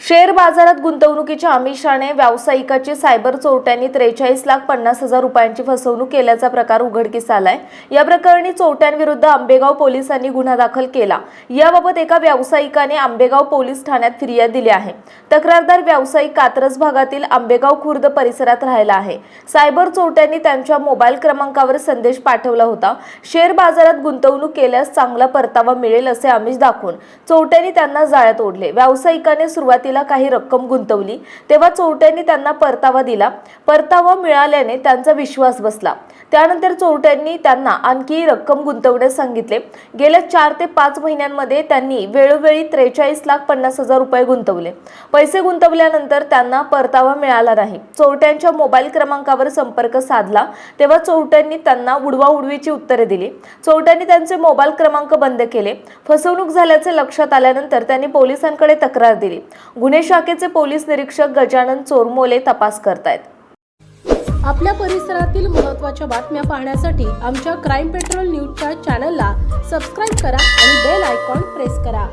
Share बाजारात गुंतवणुकीच्या आमिषाने व्यावसायिकाची cyber चोरट्यांनी त्रेचाळीस लाख पन्नास हजार रुपयांची फसवणूक केल्याचा प्रकार उघडकीस आलाय. या प्रकरणी चोरट्यांविरुद्ध आंबेगाव पोलिसांनी गुन्हा दाखल केला. याबाबत एका व्यावसायिकाने आंबेगाव पोलीस ठाण्यात फिर्याद दिली आहे. तक्रारदार व्यावसायिक कात्रज भागातील आंबेगाव खुर्द परिसरात राहिला आहे. सायबर चोरट्यांनी त्यांच्या मोबाईल क्रमांकावर संदेश पाठवला होता. शेअर बाजारात गुंतवणूक केल्यास चांगला परतावा मिळेल असे आमिष दाखवून चोरट्यांनी त्यांना जाळ्यात ओढले. व्यावसायिकाने सुरुवातीला काही रक्कम गुंतवली तेव्हा चोरट्यांनी त्यांना परतावा दिला. परतावा मिळाल्याने त्यांचा विश्वास बसला. त्यानंतर चोरट्यांनी त्यांना आणखी रक्कम गुंतवण्यास सांगितले. गेल्या चार ते पाच महिन्यांमध्ये त्यांनी वेळोवेळी त्रेचाळीस लाख पन्नास हजार रुपये गुंतवले. पैसे गुंतवल्यानंतर त्यांना परतावा मिळाला नाही. चोरट्यांच्या मोबाईल क्रमांकावर संपर्क साधला तेव्हा चोरट्यांनी त्यांना उडवाउडवीची उत्तरे दिली. चोरट्यांनी त्यांचे मोबाईल क्रमांक बंद केले. फसवणूक झाल्याचे लक्षात आल्यानंतर त्यांनी पोलिसांकडे तक्रार दिली. गुन्हे शाखेचे पोलीस निरीक्षक गजानन चोरमोले तपास करतायत. आपल्या परिसरातील महत्त्वाच्या बातम्या पाहण्यासाठी आमच्या क्राईम पेट्रोल न्यूजच्या चॅनलला सबस्क्राईब करा आणि बेल आयकॉन प्रेस करा.